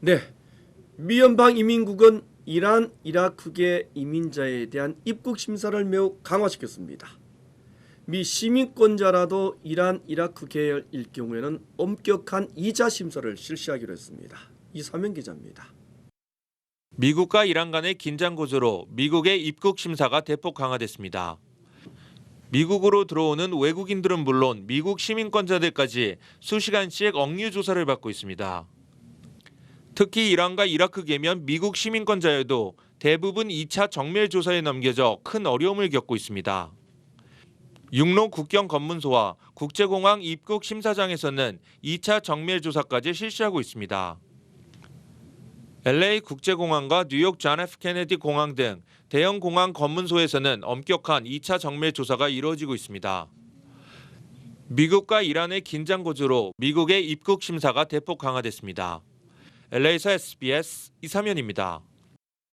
네. 미연방 이민국은 이란, 이라크계 이민자에 대한 입국 심사를 매우 강화시켰습니다. 미 시민권자라도 이란, 이라크 계열일 경우에는 엄격한 이자 심사를 실시하기로 했습니다. 이사명 기자입니다. 미국과 이란 간의 긴장 고조로 미국의 입국 심사가 대폭 강화됐습니다. 미국으로 들어오는 외국인들은 물론 미국 시민권자들까지 수시간씩 억류 조사를 받고 있습니다. 특히 이란과 이라크계면 미국 시민권자여도 대부분 2차 정밀 조사에 넘겨져 큰 어려움을 겪고 있습니다. 육로 국경 검문소와 국제공항 입국 심사장에서는 2차 정밀 조사까지 실시하고 있습니다. LA 국제공항과 뉴욕 존 F 케네디 공항 등 대형 공항 검문소에서는 엄격한 2차 정밀 조사가 이루어지고 있습니다. 미국과 이란의 긴장 고조로 미국의 입국 심사가 대폭 강화됐습니다. LA에서 SBS 이사면입니다.